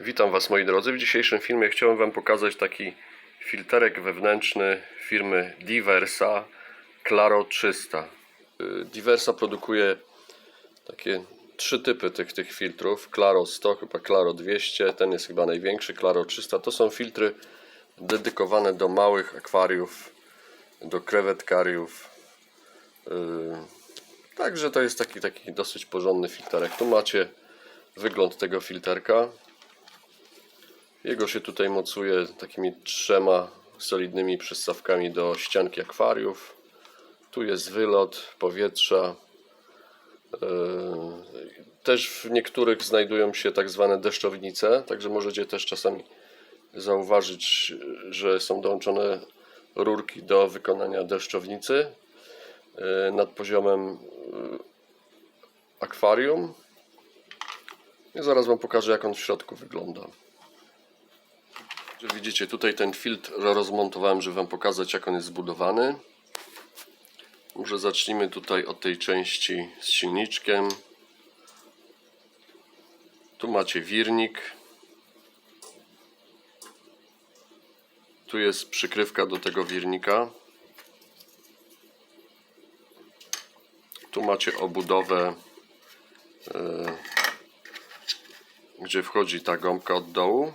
Witam Was moi drodzy. W dzisiejszym filmie chciałem Wam pokazać taki filterek wewnętrzny firmy Diversa Claro 300. Y, Diversa produkuje takie trzy typy tych, tych filtrów. Claro 100, chyba Claro 200, ten jest chyba największy, Claro 300. To są filtry dedykowane do małych akwariów, do krewetkariów. Y, Także to jest taki, taki dosyć porządny filterek. Tu macie wygląd tego filterka. Jego się tutaj mocuje takimi trzema solidnymi przystawkami do ścianki akwariów. Tu jest wylot powietrza. Yy, Też w niektórych znajdują się tak zwane deszczownice, także możecie też czasami zauważyć, że są dołączone rurki do wykonania deszczownicy yy, nad poziomem yy, akwarium. I zaraz Wam pokażę, jak on w środku wygląda. Widzicie, tutaj ten filtr rozmontowałem, żeby Wam pokazać, jak on jest zbudowany. Może zacznijmy tutaj od tej części z silniczkiem. Tu macie wirnik. Tu jest przykrywka do tego wirnika. Tu macie obudowę, e, gdzie wchodzi ta gąbka od dołu.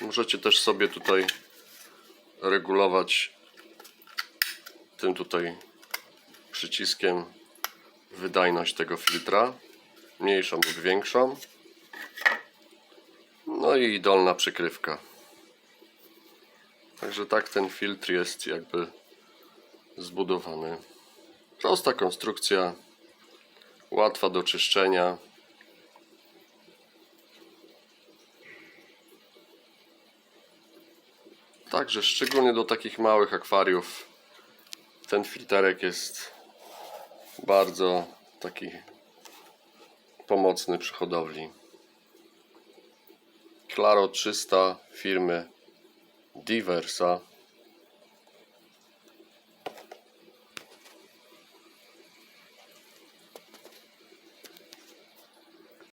Możecie też sobie tutaj regulować tym tutaj przyciskiem wydajność tego filtra, mniejszą lub większą. No i dolna przykrywka. Także tak ten filtr jest jakby zbudowany. Prosta konstrukcja, łatwa do czyszczenia. Także szczególnie do takich małych akwariów ten filterek jest bardzo taki pomocny przy hodowli. Claro 300 firmy Diversa